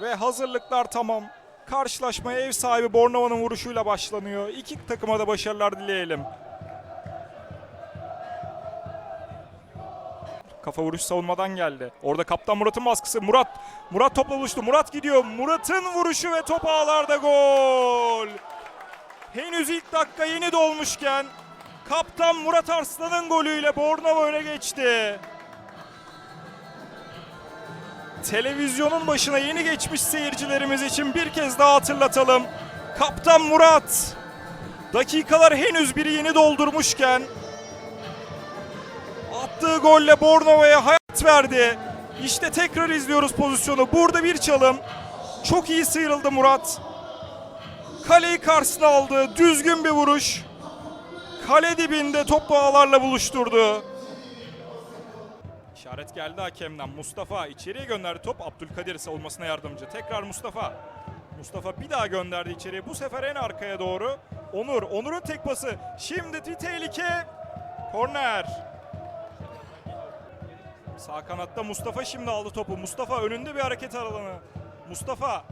Ve hazırlıklar tamam. Karşılaşmaya ev sahibi Bornova'nın vuruşuyla başlanıyor. İki takıma da başarılar dileyelim. Kafa vuruş savunmadan geldi. Orada kaptan Murat'ın baskısı. Murat Murat topla buluştu. Murat gidiyor. Murat'ın vuruşu ve top ağlarda gol. Henüz ilk dakika yeni dolmuşken kaptan Murat Arslan'ın golüyle Bornova öne geçti. Televizyonun başına yeni geçmiş seyircilerimiz için bir kez daha hatırlatalım. Kaptan Murat dakikalar henüz biri yeni doldurmuşken attığı golle Bornova'ya hayat verdi. İşte tekrar izliyoruz pozisyonu. Burada bir çalım. Çok iyi sıyrıldı Murat. Kaleyi karşısına aldı. Düzgün bir vuruş. Kale dibinde topu ağlarla buluşturdu. İşaret geldi hakemden. Mustafa içeriye gönderdi top. Abdülkadir savunmasına yardımcı. Tekrar Mustafa. Mustafa bir daha gönderdi içeriye. Bu sefer en arkaya doğru. Onur. Onur'un tek pası. Şimdi bir tehlike. Korner. Sağ kanatta Mustafa şimdi aldı topu. Mustafa önünde bir hareket alanı. Mustafa.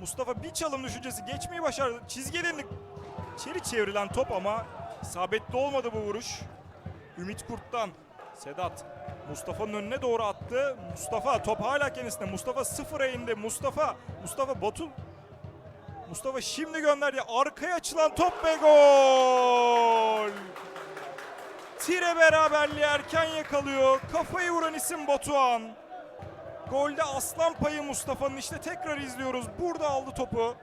Mustafa bir çalım düşüncesi geçmeyi başardı. Çizgiden içeri çevrilen top ama isabetli olmadı bu vuruş. Ümit Kurt'tan. Sedat. Mustafa'nın önüne doğru attı. Mustafa top hala kendisinde. Mustafa sıfıra indi. Mustafa. Mustafa Batu. Mustafa şimdi gönderdi. Arkaya açılan top ve gol. Tire beraberliği erken yakalıyor. Kafayı vuran isim Batuhan. Golde aslan payı Mustafa'nın işte tekrar izliyoruz. Burada aldı topu.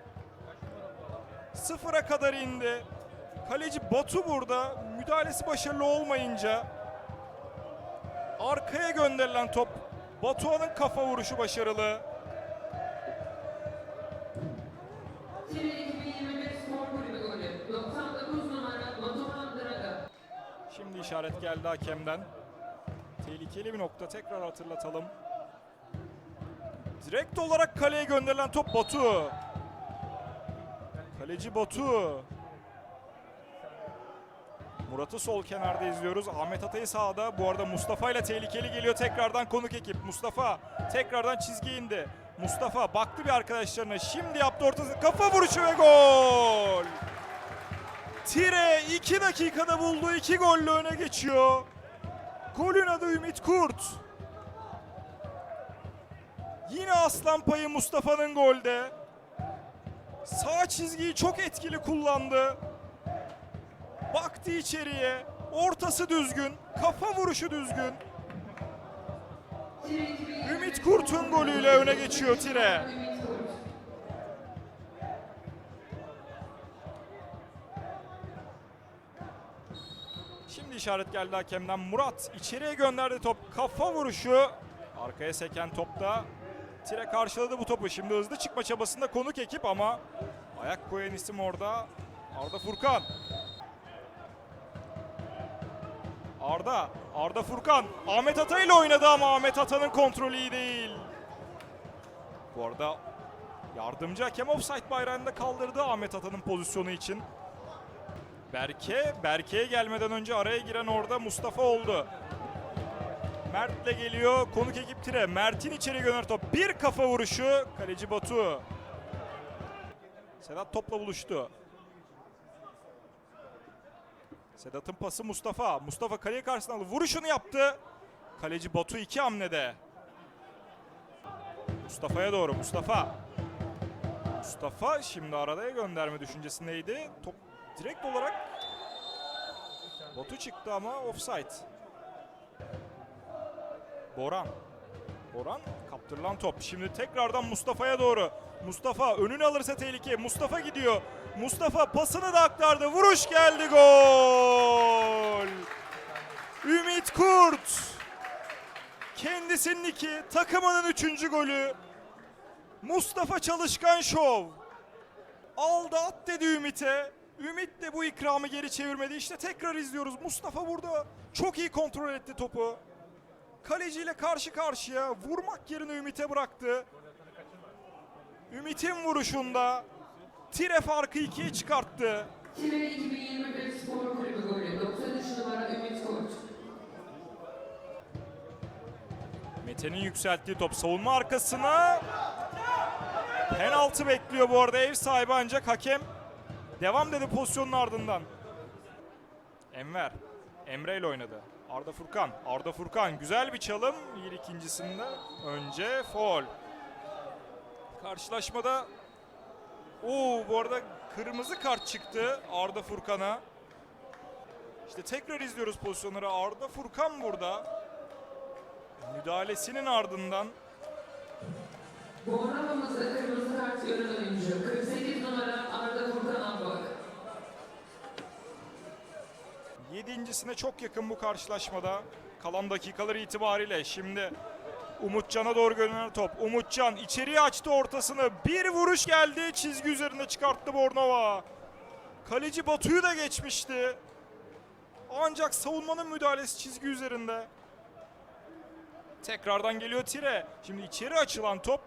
Sıfıra kadar indi. Kaleci Batu burada. Müdahalesi başarılı olmayınca arkaya gönderilen top. Batuhan'ın kafa vuruşu başarılı. Çevre 2021 Spor Kulübü golü. 99 numara Batuhan Draga. Şimdi işaret geldi hakemden. Tehlikeli bir nokta tekrar hatırlatalım. Direkt olarak kaleye gönderilen top Batu. Kaleci Batu. Murat'ı sol kenarda izliyoruz. Ahmet Atay'ı sağda. Bu arada Mustafa ile tehlikeli geliyor tekrardan konuk ekip. Mustafa tekrardan çizgiye indi. Mustafa baktı bir arkadaşlarına. Şimdi yaptı ortası. Kafa vuruşu ve gol. Tire 2 dakikada bulduğu 2 golle öne geçiyor. Golün adı Ümit Kurt. Yine aslan payı Mustafa'nın golde. Sağ çizgiyi çok etkili kullandı. Baktı içeriye. Ortası düzgün. Kafa vuruşu düzgün. Çevre 2021 Ümit Kurt'un golüyle öne geçiyor Tire. Şimdi işaret geldi hakemden. Murat içeriye gönderdi top. Kafa vuruşu. Arkaya seken topta. Tire karşıladı bu topu. Şimdi hızlı çıkma çabasında konuk ekip ama ayak koyan isim orada. Arda Furkan. Arda. Arda Furkan. Ahmet Ata ile oynadı ama Ahmet Ata'nın kontrolü iyi değil. Bu arada yardımcı hakem offside bayrağını da kaldırdı Ahmet Ata'nın pozisyonu için. Berke, Berke'ye gelmeden önce araya giren orada Mustafa oldu. Mert'le geliyor. Konuk ekip tire. Mert'in içeri gönder top. Bir kafa vuruşu. Kaleci Batu. Sedat topla buluştu. Sedat'ın pası Mustafa. Mustafa kaleye karşısına aldı. Vuruşunu yaptı. Kaleci Batu iki hamlede. Mustafa'ya doğru. Mustafa. Mustafa şimdi arada gönderme düşüncesindeydi. Top direkt olarak Batu çıktı ama offside. Boran. Boran kaptırılan top. Şimdi tekrardan Mustafa'ya doğru. Mustafa önünü alırsa tehlike. Mustafa gidiyor. Mustafa pasını da aktardı. Vuruş geldi gol. Ümit Kurt. Kendisinin iki, takımının üçüncü golü. Mustafa Çalışkan Şov. Aldı at dedi Ümit'e. Ümit de bu ikramı geri çevirmedi. İşte tekrar izliyoruz. Mustafa burada çok iyi kontrol etti topu. Kaleciyle karşı karşıya vurmak yerine Ümit'e bıraktı. Ümit'in vuruşunda tire farkı ikiye çıkarttı. Çevre 2021 Spor Kulübü golü. 93 numara Ümit Kurt. Mete'nin yükselttiği top savunma arkasına. Penaltı bekliyor bu arada ev sahibi ancak hakem devam dedi pozisyonun ardından. Enver. Emre ile oynadı. Arda Furkan. Arda Furkan güzel bir çalım. Bir ikincisinde önce foul. Karşılaşmada Oo bu arada kırmızı kart çıktı Arda Furkan'a. İşte tekrar izliyoruz pozisyonları. Arda Furkan burada. Müdahalesinin ardından Bornova'mızda kırmızı kart gören oyuncu 48 numara Arda Furkan Akbak. Yedincisine çok yakın bu karşılaşmada. Kalan dakikalar itibariyle şimdi Umutcan'a doğru gönderen top. Umutcan içeriye açtı ortasını. Bir vuruş geldi. Çizgi üzerinde çıkarttı Bornova. Kaleci Batu'yu da geçmişti. Ancak savunmanın müdahalesi çizgi üzerinde. Tekrardan geliyor Tire. Şimdi içeri açılan top.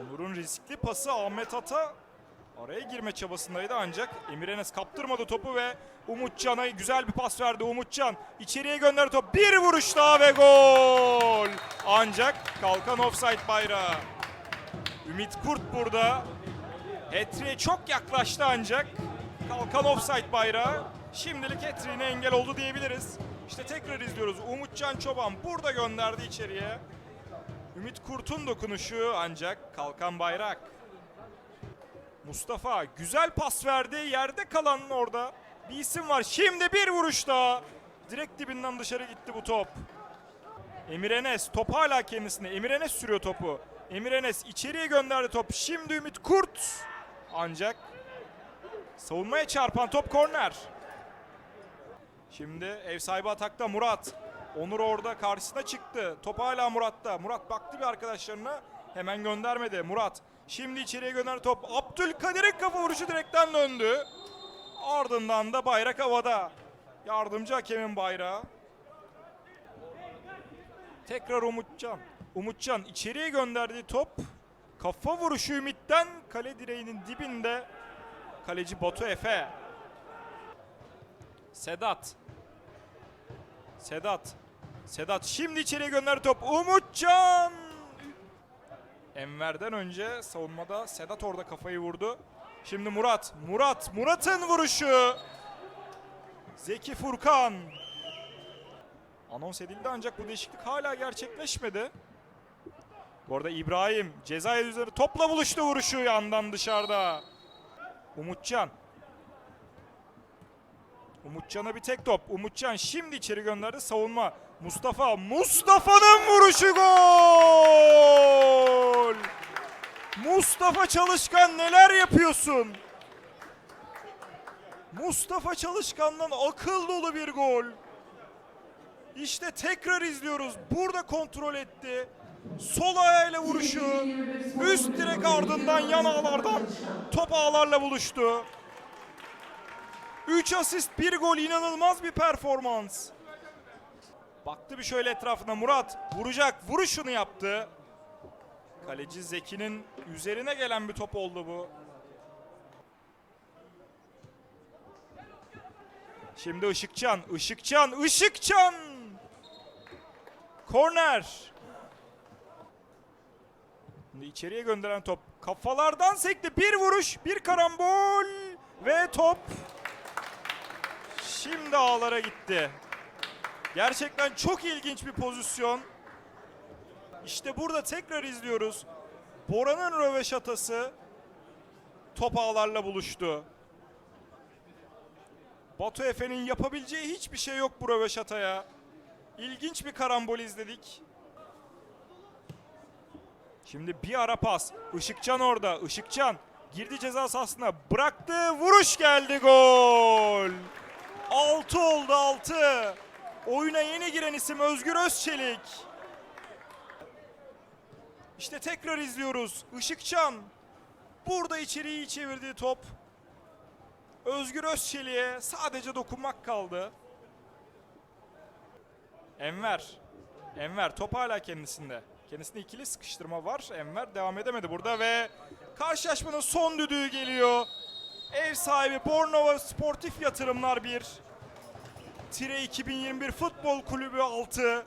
Onur'un riskli pası Ahmet Ata Araya girme çabasındaydı ancak Emir Enes kaptırmadı topu ve Umutcan'a güzel bir pas verdi. Umutcan içeriye gönderdi top. Bir vuruş daha ve gol. Ancak kalkan offside bayrağı. Ümit Kurt burada. Hetri'ye çok yaklaştı ancak kalkan offside bayrağı. Şimdilik Hetri'ne engel oldu diyebiliriz. İşte tekrar izliyoruz. Umutcan Çoban burada gönderdi içeriye. Ümit Kurt'un dokunuşu ancak kalkan bayrak. Mustafa güzel pas verdi. Yerde kalan orada bir isim var. Şimdi bir vuruş daha. Direkt dibinden dışarı gitti bu top. Emir Enes top hala kendisine. Emir Enes sürüyor topu. Emir Enes içeriye gönderdi top. Şimdi Ümit Kurt. Ancak savunmaya çarpan top korner. Şimdi ev sahibi atakta Murat. Onur orada karşısına çıktı. Top hala Murat'ta. Murat baktı bir arkadaşlarına. Hemen göndermedi. Murat şimdi içeriye gönder top. Abdülkadir'in kafa vuruşu direkten döndü. Ardından da bayrak havada. Yardımcı hakemin bayrağı. Tekrar Umutcan. Umutcan içeriye gönderdiği top. Kafa vuruşu Ümit'ten kale direğinin dibinde. Kaleci Batu Efe. Sedat. Sedat. Sedat şimdi içeriye gönderdi top. Umutcan. Enver'den önce savunmada Sedat orada kafayı vurdu. Şimdi Murat. Murat. Murat'ın vuruşu. Zeki Furkan. Anons edildi ancak bu değişiklik hala gerçekleşmedi. Bu arada İbrahim cezayir üzeri topla buluştu vuruşu yandan dışarıda. Umutcan. Umutcan'a bir tek top. Umutcan şimdi içeri gönderdi savunma. Mustafa. Mustafa'nın vuruşu gol! Mustafa Çalışkan neler yapıyorsun? Mustafa Çalışkan'dan akıl dolu bir gol. İşte tekrar izliyoruz. Burada kontrol etti. Sol ayağıyla vuruşu. Üst direk ardından yan ağlardan top ağlarla buluştu. 3 asist 1 gol inanılmaz bir performans. Baktı bir şöyle etrafına Murat vuracak vuruşunu yaptı. Kaleci Zeki'nin üzerine gelen bir top oldu bu. Şimdi Işıkcan, Işıkcan, Işıkcan! Korner. Şimdi içeriye gönderen top kafalardan sekti. Bir vuruş, bir karambol ve top şimdi ağlara gitti. Gerçekten çok ilginç bir pozisyon. İşte burada tekrar izliyoruz. Bora'nın röveşatası top ağlarla buluştu. Batu Efe'nin yapabileceği hiçbir şey yok bu röveşataya. İlginç bir karambol izledik. Şimdi bir ara pas. Işıkcan orada. Işıkcan girdi ceza sahasına. Bıraktı. Vuruş geldi. Gol. 6 oldu 6. Oyuna yeni giren isim Özgür Özçelik. İşte tekrar izliyoruz. Işıkcan. Burada içeriği çevirdiği top. Özgür Özçelik'e sadece dokunmak kaldı. Enver. Enver top hala kendisinde. Kendisinde ikili sıkıştırma var. Enver devam edemedi burada ve karşılaşmanın son düdüğü geliyor. Ev sahibi Bornova Sportif Yatırımlar 1. Tire 2021 Futbol Kulübü 6.